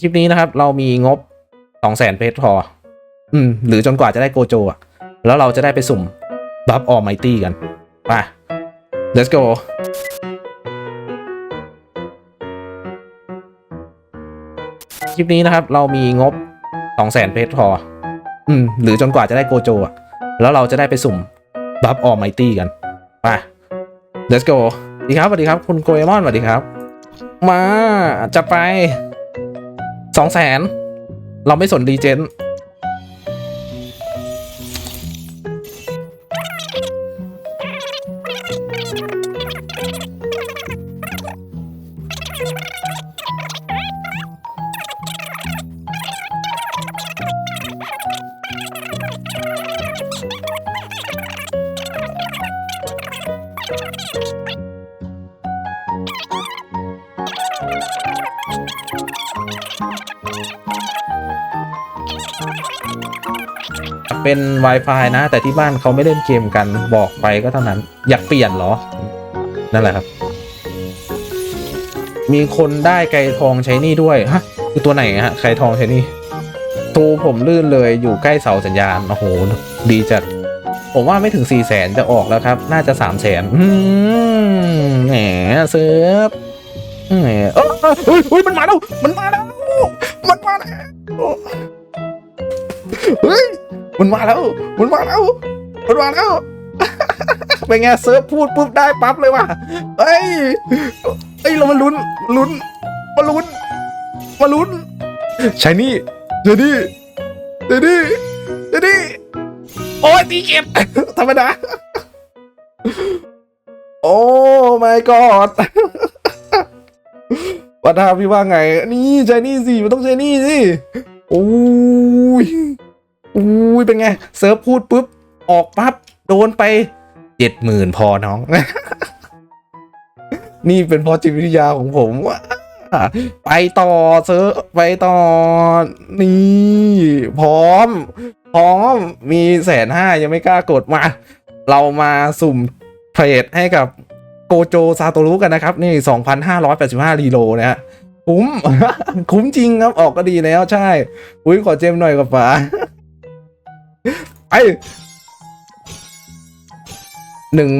คลิปนี้นะครับ เรามีงบสองแสนเพชรพอ อืม หรือจนกว่าจะได้โกโจอะแล้วเราจะได้ไปสุ่มบัฟออไมตี้กันไป let's go คลิปนี้นะครับ เรามีงบสองแสนเพชรพอ อืม หรือจนกว่าจะได้โกโจอะแล้วเราจะได้ไปสุ่มบัฟออไมตี้กันไป let's go สวัสดีครับสวัสดีครับ คุณโกเอมอนสวัสดีครับ มาจัดไป สองแสนเราไม่สนรีเจน เป็น Wi-Fi นะ แต่ที่บ้านเขาไม่เล่นเกมกันบอกไปก็เท่านั้น อยากเปลี่ยนเหรอ นั่นแหละครับ มีคนได้ไก่ทองใช้นี่ด้วย ฮะ คือตัวไหนฮะไก่ทองใช้นี่ตูผมลื่นเลยอยู่ใกล้เสาสัญญาณ โอ้โห ดีจัด ผมว่าไม่ถึง4ี่แสนจะออกแล้วครับ น่าจะ3ามแสนแหมเซิร์ฟ เอ้ยเฮ้ยเฮ้ยมันมาแล้ว มันมาแล้ว มันมาแล้วเฮ้ยมันมาแล้ว มันมาแล้วมันมาแล้วเป็นไงเซิร์ฟพูดปุ๊บได้ปั๊บเลยว่ะเฮ้ยเฮ้ยเรามาลุ้นลุ้นมาลุ้นมาลุ้นใช่นี่เดี๋ยนี่เดี๋ยวนี่เดี๋ยวนี่โอ้ยตีเก็บธรรมดาโอ้ my god วัฒนาพี่ว่าไง นี่ใช่นี่สิมันต้องใช่นี่สิโอ้ยโอ้ยเป็นไง เซิร์ฟพูดปุ๊บ ออกปั๊บ โดนไปเจ็ดหมื่นพอน้อง นี่เป็นพอจิตวิทยาของผมว่าไปต่อเซิร์ฟไปต่อ นี่ พร้อม พร้อมมีแสนห้ายังไม่กล้ากดมา เรามาสุ่มเทรดให้กับ โกโจซาโตรุกันนะครับ นี่ 2,585 รีโลนะฮะคุ้ม คุ้มจริงครับ ออกก็ดีแล้วใช่ อุ้ยขอเจมหน่อยกับป๋าไอหนึ่ง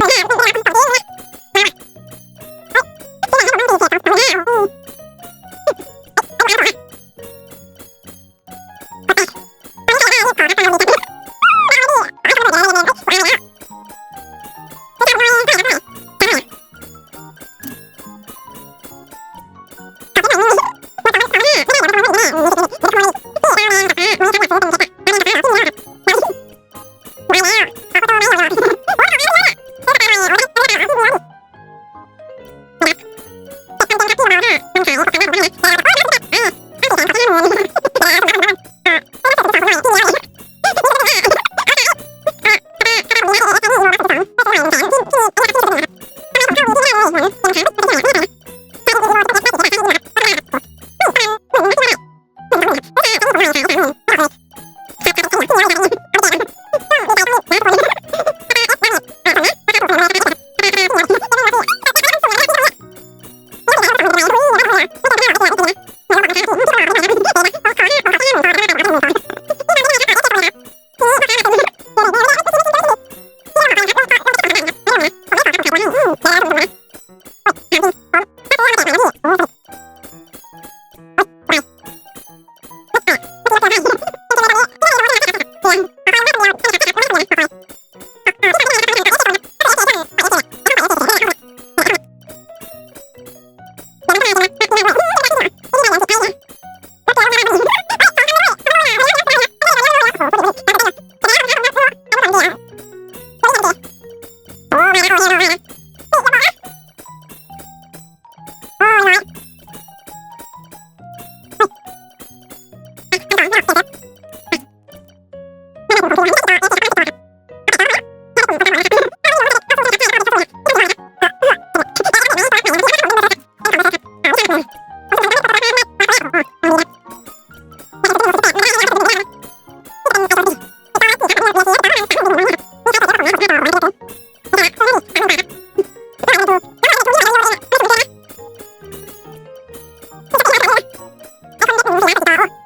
amor.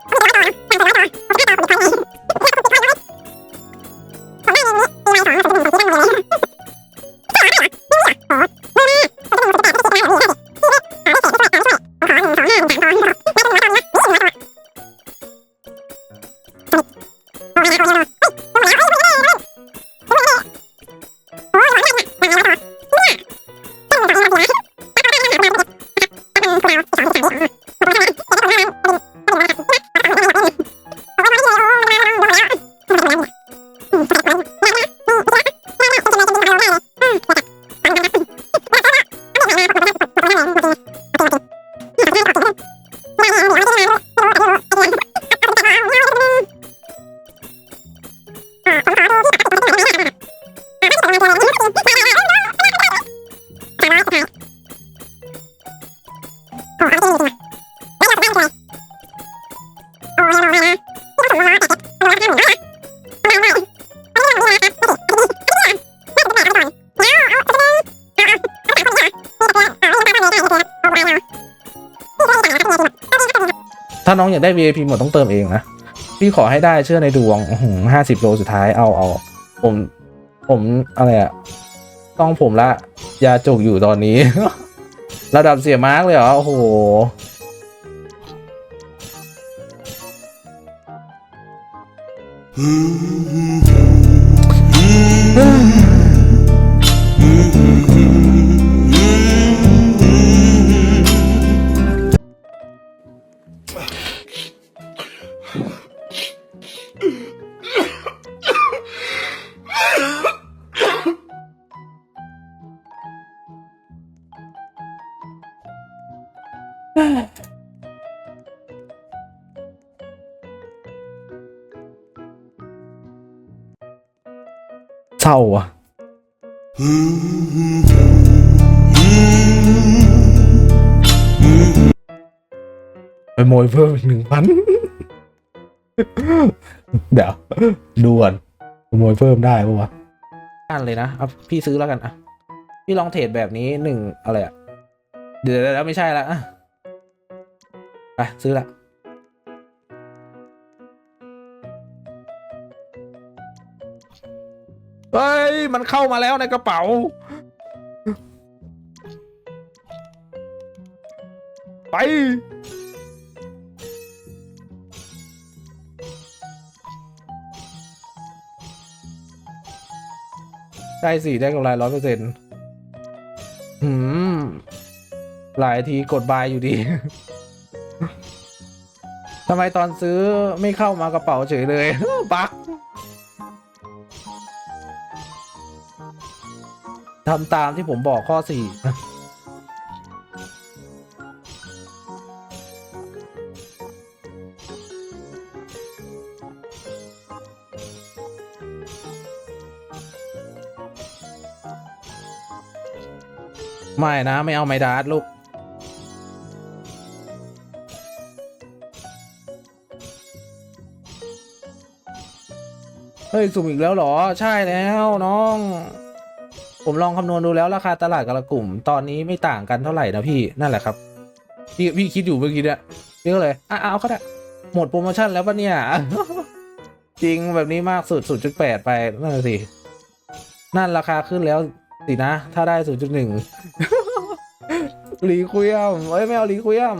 าน้องอยากได้ VIP หมดต้องเติมเองนะ พี่ขอให้ได้เชื่อในดวงห้าสิบโลสุดท้ายเอาเอาผม ผมอะไรอะต้องผมละ ยาจุกอยู่ตอนนี้ ระดับเสียมาร์กเลยเหรอ โอ้โห เศร้าอะไปโมยเพิ่มอีกหนึ่งพันเดี๋ยวด่วนขโมยเพิ่มได้ปะวะอ่านเลยนะเอาพี่ซื้อแล้วกันอะ พี่ลองเทรดแบบนี้หนึ่งอะไรอะ เดี๋ยวแล้วไม่ใช่ละอะ ไปซื้อละเฮ้ย มันเข้ามาแล้วในกระเป๋า ไป ได้สี่ได้กำไรร้อยเปอร์เซ็นต์หืม หลายทีกดบายอยู่ดีำไมตอนซื้อไม่เข้ามากระเป๋าเฉยเลย บักทำตามที่ผมบอกข้อสี่ไม่นะ ไม่เอาไมดาสลูก เฮ้ยสุ่มอีกแล้วเหรอ ใช่แล้วน้อง ผมลองคำนวณดูแล้วราคาตลาดกับละกลุ่ม ตอนนี้ไม่ต่างกันเท่าไหร่นะพี่นั่นแหละครับ พี่พี่คิดอยู่เมื่อกี้เนี่ยพี่ก็เลยอะเอาก็ได้หมดโปรโมชั่นแล้วปะเนี่ย จริงแบบนี้มากสุด0.8ไปนั่นนะสินั่นราคาขึ้นแล้วสินะ ถ้าได้0.1รีคุยมเอ้ยไม่เอารีคุยม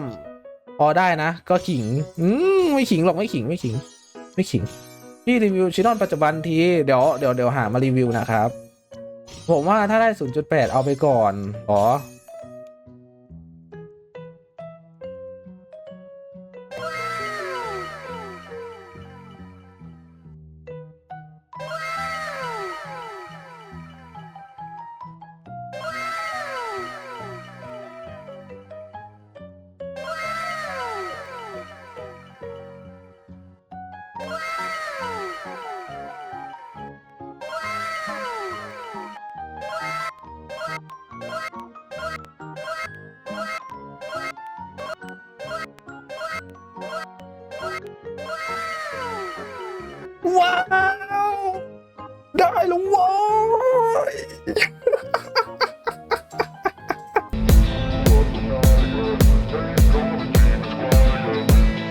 พอได้นะ ก็ขิง อืมไม่ขิงหรอกไม่ขิงไม่ขิง ไม่ขิง พี่รีวิวชินอนปัจจุบันที เดี๋ยวเดี๋ยวเดี๋ยวหามารีวิวนะครับ ผมว่าถ้าได้ 0.8 เอาไปก่อนอ๋อ ว้าว ได้แล้วเว้ย